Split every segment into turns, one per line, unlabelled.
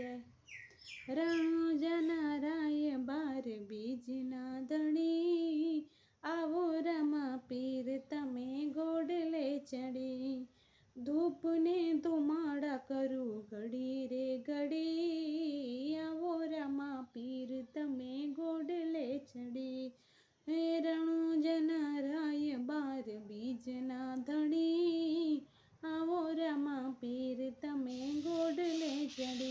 જય રણુજના રાય બાર બીજના ધણી. આવો રમા પીર, તમે ગોડલે ચડી. ધૂપને ધુમાડા કરું ઘડી રે ઘડી. આવો રમા પીર, તમે ગોડલે ચડી. હે રણુજના રાય બાર બીજના ધણી. આવો રમા પીર, તમે ગોડલે ચડી.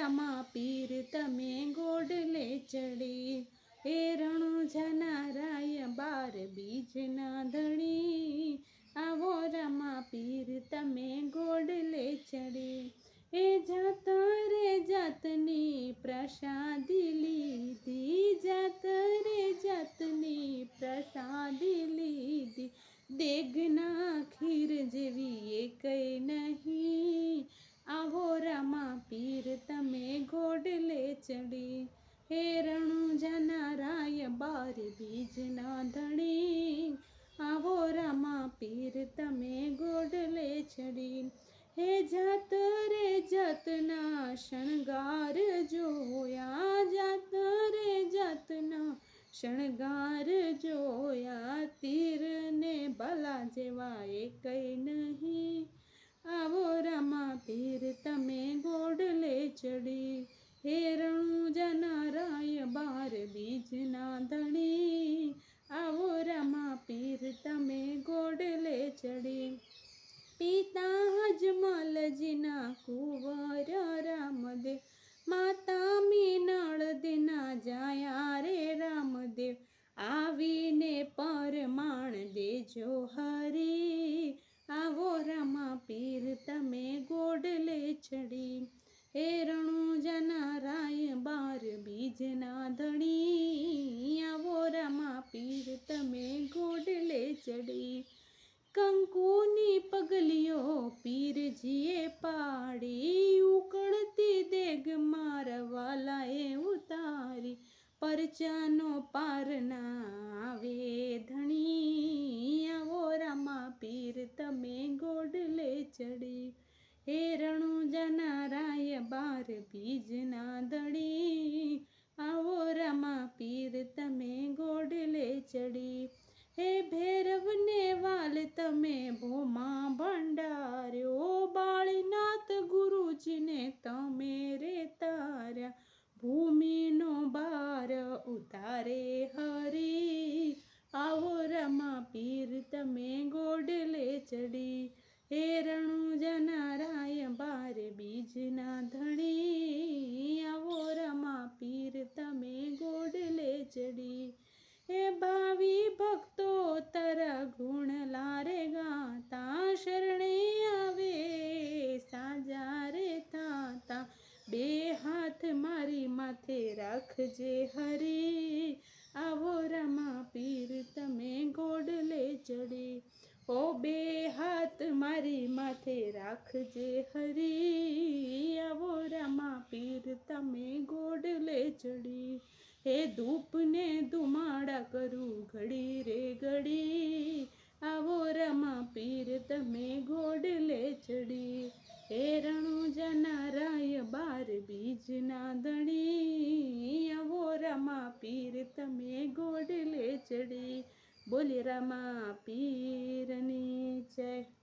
રામા પીર તમે ગોડલે ચડી. એ રણુજના રાય બાર બીજના ધણી. આવો રામા પીર તમે ગોડલે ચડી. એ જાત રે જાતની પ્રસાદી લીધી. જાત રે જાતની પ્રસાદી લીધી. દેગના ખીર જેવી એ કઈ નહીં આવો રામા પીર તમે ગોડલે ચડી હે રણુજના રાય બાર બીજના ધણી આવો રામા પીર, તમે ગોડલે ચડી. હે જાત રે જાતના શણગાર જોયા, જાત રે જાતના શણગાર જોયા. તીરને ભલા જેવા એ કઈ નહીં. પિતા હજમલજીના કુંવર રામદેવ માતા મીનળ દિના જાયા રે રામદેવ આવીને પરમાણ દેજો હરી આવો રામા પીર તમે ગોડલે ચડી હે રણુજના રાય બાર બીજના ધણી આવો પરચાનો પાર ના આવે રામા પીર તમે ગોડલે ચડી. હે રણુજનારાય બાર બીજના ધણી. આવો રામા પીર તમે ગોડલે ચડી. હે ભૈરવને વાલ તમે ભોમા ભંડાર્યો. બાળીનાથ ગુરુજીને તમે રે તાર્યા બાર ઉતારે હરી આવો રમા પીર તમે ગોડલે ચડી રાખજે હરે. આવો રમા પીર, તમે ગોડલે ચડી. ઓ બે હાથ મારી માથે રાખજે હરી. આવો રમા પીર, તમે ગોડલે ચડી. હે ધૂપને ધુમાડા કરું ઘડી રે ઘડી. આવો રમા પીર, તમે ગોડલે ચડી. હે રણુ જનારાય બાર, બીજના રમા પીર તમે ગોડલે ચડી. બોલી રમા પીરની જય.